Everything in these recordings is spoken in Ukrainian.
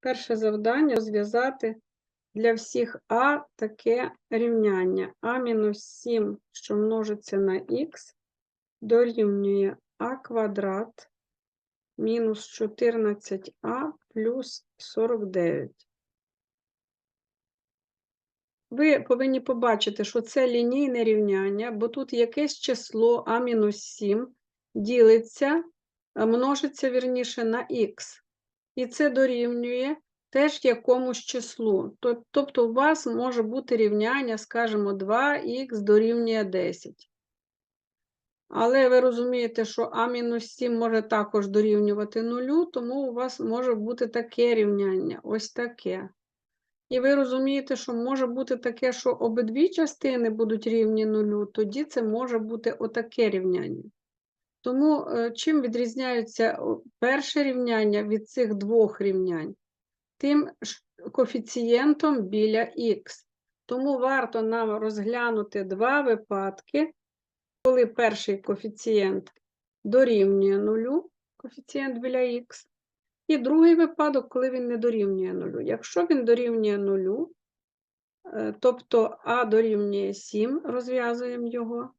Перше завдання розв'язати для всіх А таке рівняння. А мінус 7, що множиться на х, дорівнює А квадрат мінус 14а плюс 49. Ви повинні побачити, що це лінійне рівняння, бо тут якесь число А-7 ділиться, множиться вірніше на х. І це дорівнює теж якомусь числу. Тобто у вас може бути рівняння, скажімо, 2х дорівнює 10. Але ви розумієте, що А-7 може також дорівнювати нулю, тому у вас може бути таке рівняння, ось таке. І ви розумієте, що може бути таке, що обидві частини будуть рівні нулю, тоді це може бути отаке рівняння. Тому е, чим відрізняється перше рівняння від цих двох рівнянь? Тим коефіцієнтом біля х. Тому варто нам розглянути два випадки, коли перший коефіцієнт дорівнює нулю, коефіцієнт біля х, і другий випадок, коли він не дорівнює нулю. Якщо він дорівнює нулю, е, тобто а дорівнює 7, розв'язуємо його,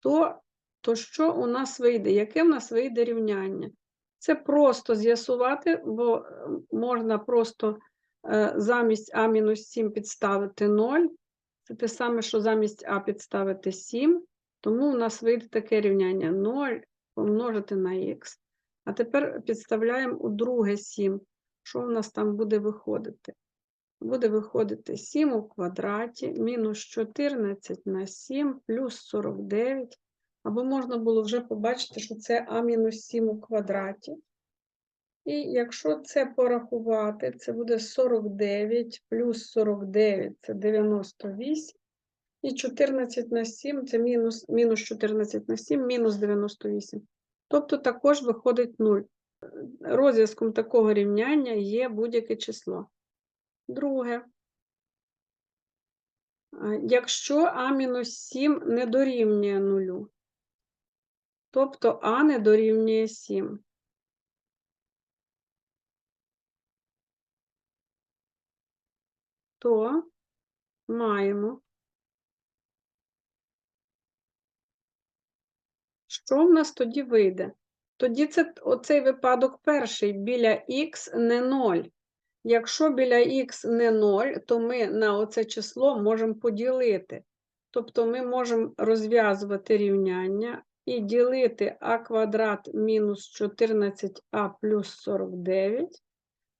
то, то що у нас вийде? Яке в нас вийде рівняння? Це просто з'ясувати, бо е, можна просто е, замість А-7 підставити 0. Це те саме, що замість А підставити 7. Тому у нас вийде таке рівняння 0 помножити на х. А тепер підставляємо у друге 7. Що в нас там буде виходити? Буде виходити 7 у квадраті, мінус 14 на 7, плюс 49. Або можна було вже побачити, що це А-7 у квадраті. І якщо це порахувати, це буде 49 плюс 49 це 98. І 14 на 7 це мінус, мінус 14 на 7, мінус 98. Тобто також виходить 0. Розв'язком такого рівняння є будь-яке число. Друге. Якщо А-7 не дорівнює 0, тобто А не дорівнює 7. То маємо. Що в нас тоді вийде? Тоді це оцей випадок перший біля х не 0. Якщо біля х не 0, то ми на оце число можемо поділити. Тобто ми можемо розв'язувати рівняння і ділити а квадрат мінус 14а плюс 49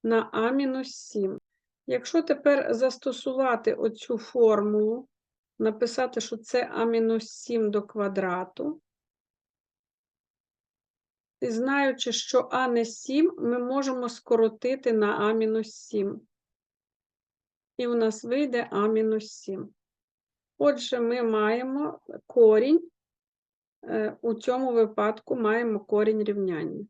на а мінус 7. Якщо тепер застосувати оцю формулу, написати, що це а мінус 7 до квадрату, і знаючи, що А не 7, ми можемо скоротити на А-7. І у нас вийде А-7. Отже, ми маємо корінь, у цьому випадку маємо корінь рівняння.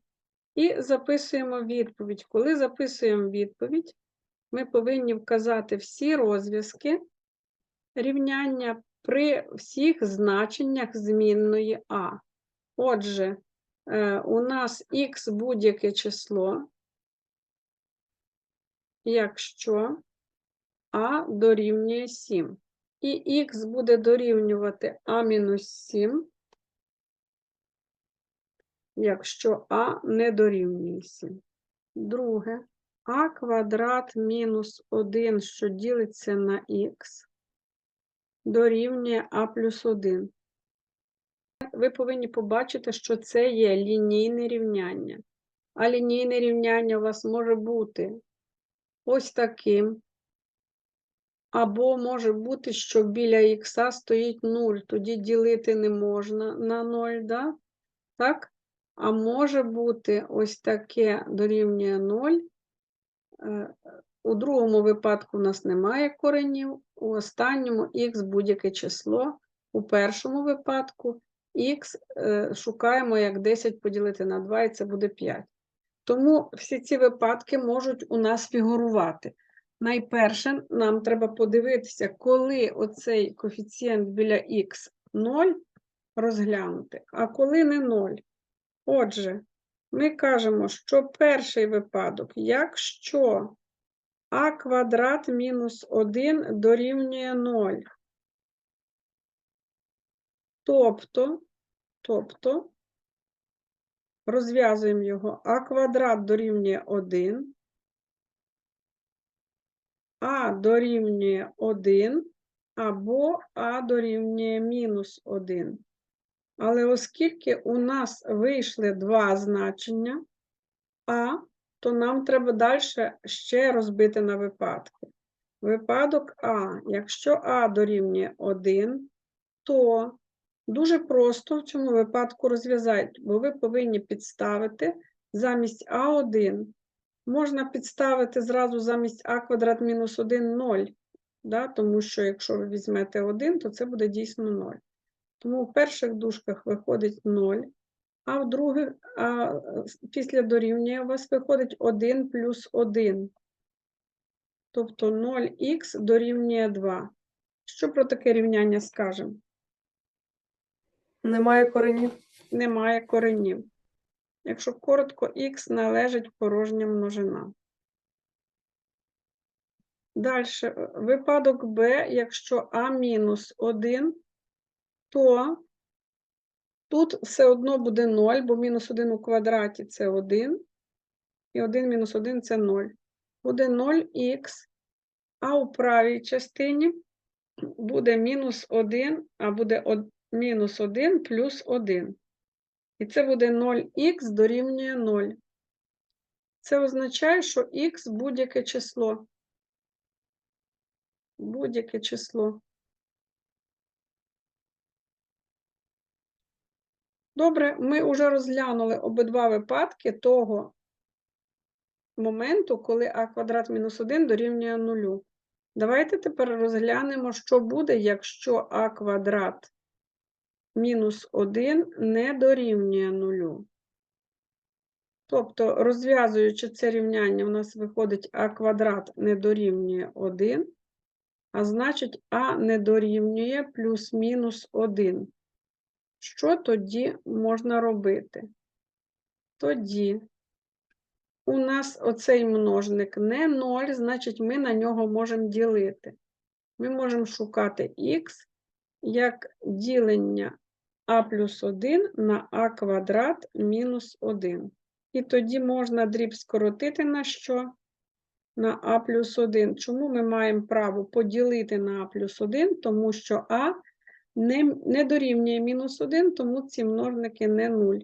І записуємо відповідь. Коли записуємо відповідь, ми повинні вказати всі розв'язки рівняння при всіх значеннях змінної А. Отже, Е, у нас х будь-яке число, якщо а дорівнює 7. І х буде дорівнювати а-7, якщо а не дорівнює 7. Друге, а квадрат мінус 1, що ділиться на х, дорівнює а плюс 1 ви повинні побачити, що це є лінійне рівняння. А лінійне рівняння у вас може бути ось таким. Або може бути, що біля х стоїть 0, тоді ділити не можна на 0, да? так? А може бути ось таке дорівнює 0. Е, У другому випадку у нас немає коренів, у останньому х будь-яке число. У першому випадку х е, шукаємо як 10 поділити на 2, і це буде 5. Тому всі ці випадки можуть у нас фігурувати. Найперше, нам треба подивитися, коли оцей коефіцієнт біля х 0 розглянути, а коли не 0. Отже, ми кажемо, що перший випадок, якщо а квадрат мінус 1 дорівнює 0. Тобто, тобто, розв'язуємо його, а квадрат дорівнює 1, а дорівнює 1, або а дорівнює мінус 1. Але оскільки у нас вийшли два значення а, то нам треба далі ще розбити на випадки. Випадок А. Якщо А дорівнює 1, то дуже просто в цьому випадку розв'язати, бо ви повинні підставити замість А1. Можна підставити зразу замість А квадрат мінус 1 0, да? тому що якщо ви візьмете 1, то це буде дійсно 0. Тому в перших дужках виходить 0, а в других, а після дорівнює у вас виходить 1 плюс 1. Тобто 0х дорівнює 2. Що про таке рівняння скажемо? Немає коренів. Немає коренів. Якщо коротко, х належить порожня множина. Далі, випадок Б, якщо а мінус 1, то тут все одно буде 0, бо мінус 1 у квадраті це 1, і 1 мінус 1 це 0. Буде 0х, а у правій частині буде мінус 1, а буде мінус 1 плюс 1. І це буде 0х дорівнює 0. Це означає, що х будь-яке число. Будь-яке число. Добре, ми вже розглянули обидва випадки того моменту, коли а квадрат мінус 1 дорівнює 0. Давайте тепер розглянемо, що буде, якщо а квадрат мінус 1 не дорівнює 0. Тобто, розв'язуючи це рівняння, у нас виходить а квадрат не дорівнює 1, а значить а не дорівнює плюс-мінус 1. Що тоді можна робити? Тоді у нас оцей множник не 0, значить ми на нього можемо ділити. Ми можемо шукати х як ділення а плюс 1 на а квадрат мінус 1. І тоді можна дріб скоротити на що? На а плюс 1. Чому ми маємо право поділити на а плюс 1? Тому що а не, не дорівнює мінус 1, тому ці множники не 0.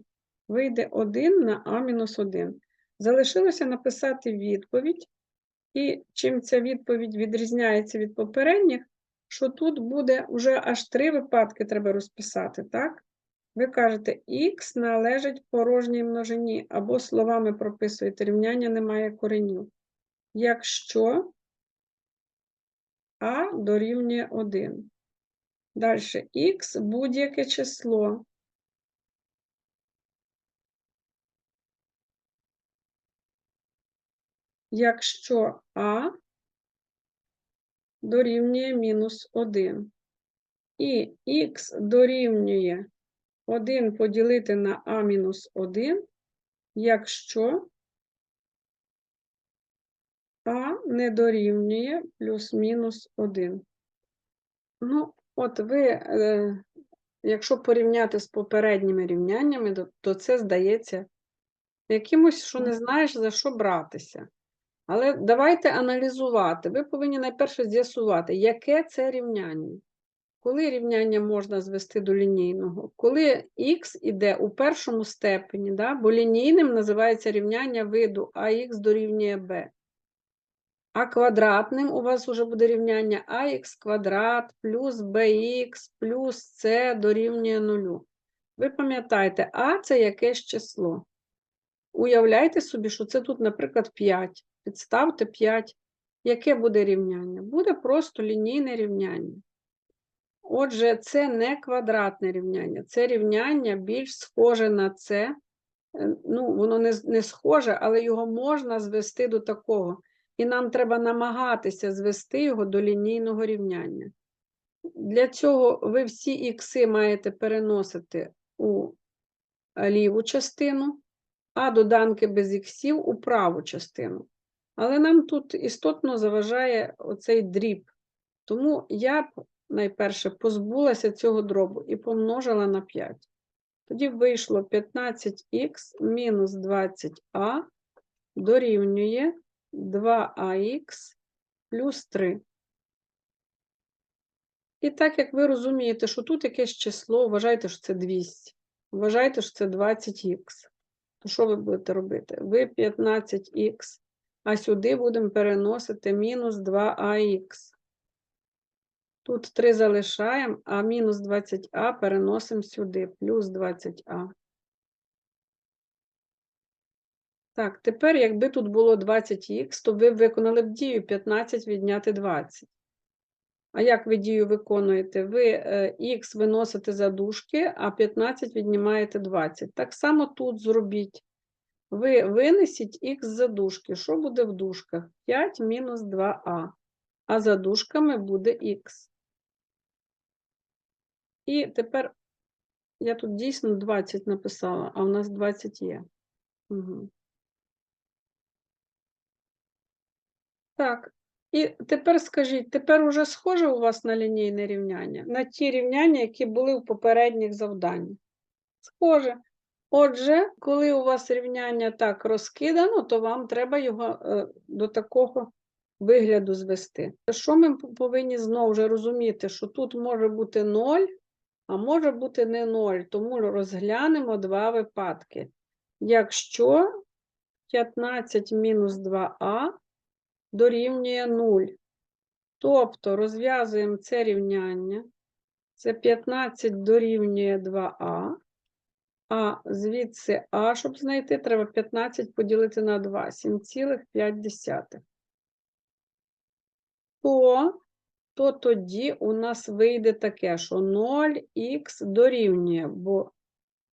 Вийде 1 на а мінус 1. Залишилося написати відповідь. І чим ця відповідь відрізняється від попередніх, що тут буде вже аж три випадки треба розписати, так? Ви кажете, х належить порожній множині, або словами прописуєте, рівняння немає коренів. Якщо а дорівнює 1. Далі х будь-яке число. Якщо а дорівнює мінус 1. І х дорівнює 1 поділити на а мінус 1, якщо а не дорівнює плюс-мінус 1. Ну, от ви, е, якщо порівняти з попередніми рівняннями, то, це здається якимось, що не знаєш, за що братися. Але давайте аналізувати. Ви повинні найперше з'ясувати, яке це рівняння. Коли рівняння можна звести до лінійного? Коли х іде у першому степені, да? бо лінійним називається рівняння виду ах дорівнює b. А квадратним у вас вже буде рівняння ах квадрат плюс bx плюс c дорівнює нулю. Ви пам'ятаєте, а це якесь число. Уявляйте собі, що це тут, наприклад, 5. Підставте 5. Яке буде рівняння? Буде просто лінійне рівняння. Отже, це не квадратне рівняння, це рівняння більш схоже на це. Ну, воно не, не схоже, але його можна звести до такого. І нам треба намагатися звести його до лінійного рівняння. Для цього ви всі ікси маєте переносити у ліву частину, а доданки без іксів у праву частину. Але нам тут істотно заважає оцей дріб. Тому я б найперше позбулася цього дробу і помножила на 5. Тоді вийшло 15х мінус 20а дорівнює 2ах плюс 3. І так як ви розумієте, що тут якесь число, вважайте, що це 200, вважайте, що це 20х. То що ви будете робити? Ви 15х, а сюди будемо переносити мінус 2ах. Тут 3 залишаємо, а мінус 20а переносимо сюди, плюс 20а. Так, тепер, якби тут було 20х, то ви виконали б дію 15 відняти 20. А як ви дію виконуєте? Ви е, х виносите за дужки, а 15 віднімаєте 20. Так само тут зробіть. Ви винесіть х за дужки. Що буде в дужках? 5 мінус 2а. А за дужками буде х. І тепер я тут дійсно 20 написала, а у нас 20 є. Угу. Так, і тепер скажіть, тепер уже схоже у вас на лінійне рівняння? На ті рівняння, які були в попередніх завданнях? Схоже. Отже, коли у вас рівняння так розкидано, то вам треба його е, до такого вигляду звести. Що ми повинні знову ж розуміти, що тут може бути 0, а може бути не 0, тому розглянемо два випадки. Якщо 15 мінус 2а дорівнює 0. Тобто розв'язуємо це рівняння. Це 15 дорівнює 2а. А звідси А, щоб знайти, треба 15 поділити на 2, 7,5. То, то тоді у нас вийде таке, що 0х дорівнює, бо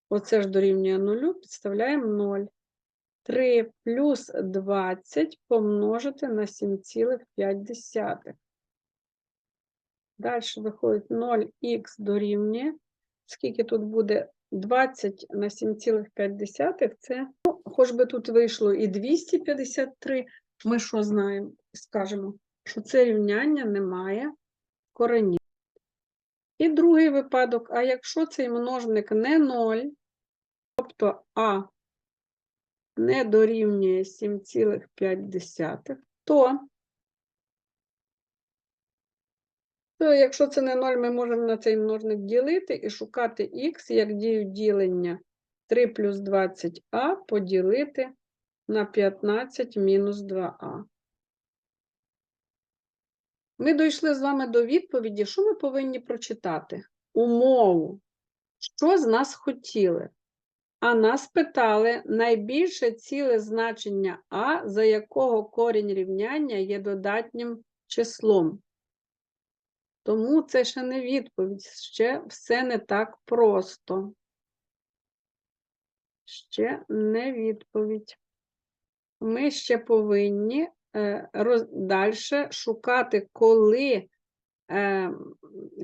оце ж дорівнює 0, підставляємо 0. 3 плюс 20 помножити на 7,5. Далі виходить 0х дорівнює. Скільки тут буде 20 на 7,5? Це, ну, хоч би тут вийшло і 253, ми що знаємо? Скажемо, що це рівняння не має коренів. І другий випадок, а якщо цей множник не 0, тобто А не дорівнює 7,5, то, то якщо це не 0, ми можемо на цей множник ділити і шукати х, як дію ділення 3 плюс 20а поділити на 15 мінус 2а. Ми дійшли з вами до відповіді, що ми повинні прочитати? Умову. Що з нас хотіли? А нас питали найбільше ціле значення А, за якого корінь рівняння є додатнім числом. Тому це ще не відповідь, ще все не так просто. Ще не відповідь. Ми ще повинні е, роз, далі шукати, коли е,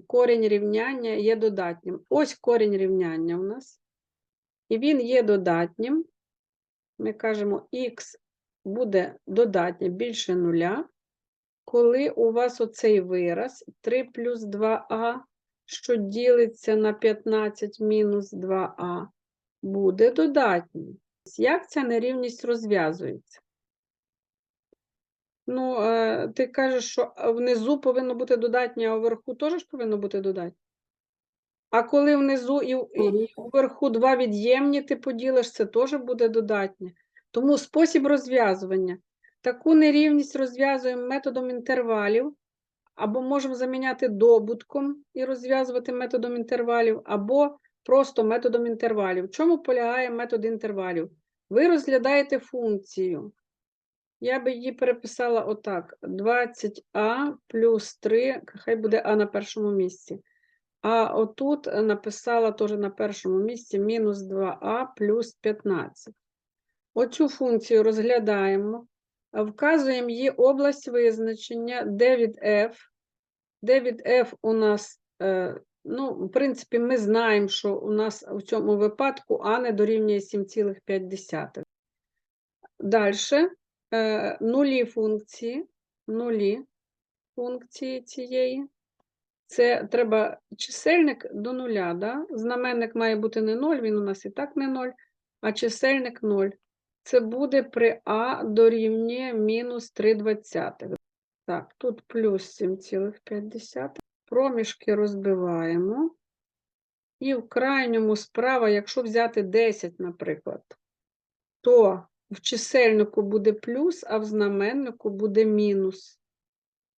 корінь рівняння є додатнім. Ось корінь рівняння у нас і він є додатнім. Ми кажемо, х буде додатнє більше нуля, коли у вас оцей вираз 3 плюс 2а, що ділиться на 15 мінус 2а, буде додатнім. Як ця нерівність розв'язується? Ну, е, ти кажеш, що внизу повинно бути додатнє, а вверху теж повинно бути додатнє? А коли внизу і вверху два від'ємні ти поділиш, це теж буде додатнє. Тому спосіб розв'язування. Таку нерівність розв'язуємо методом інтервалів, або можемо заміняти добутком і розв'язувати методом інтервалів, або просто методом інтервалів. В чому полягає метод інтервалів? Ви розглядаєте функцію. Я би її переписала отак: 20а плюс 3, хай буде А на першому місці. А отут е, написала теж на першому місці мінус 2а плюс 15. Оцю функцію розглядаємо, вказуємо її область визначення d від f. d від f у нас, е, ну, в принципі, ми знаємо, що у нас в цьому випадку а не дорівнює 7,5. Далі е, нулі функції, нулі функції цієї. Це треба чисельник до нуля, да? Знаменник має бути не 0, він у нас і так не 0, а чисельник 0. Це буде при А дорівнює мінус 3 двадцятих. Так, тут плюс 7,5. Проміжки розбиваємо. І в крайньому справа, якщо взяти 10, наприклад, то в чисельнику буде плюс, а в знаменнику буде мінус.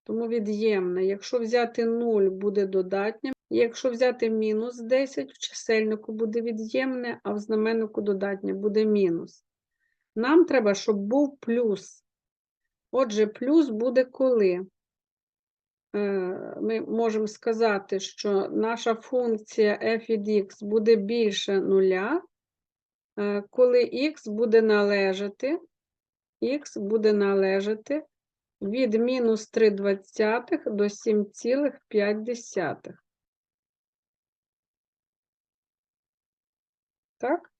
Тому від'ємне. Якщо взяти 0, буде додатнім. Якщо взяти мінус 10, в чисельнику буде від'ємне, а в знаменнику додатнє буде мінус. Нам треба, щоб був плюс. Отже, плюс буде коли? Е, Ми можемо сказати, що наша функція f від x буде більше нуля, е, коли x буде належати, x буде належати від мінус 3 двадцятих до 7,5. Так?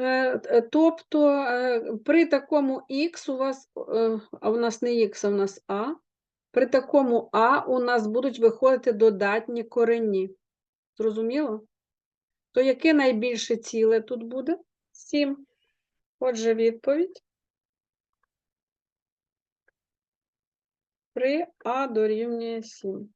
Е, Тобто е, при такому х у вас, е, а у нас не х, а у нас а, при такому а у нас будуть виходити додатні корені. Зрозуміло? То яке найбільше ціле тут буде? 7. Отже, відповідь. При а дорівнює 7.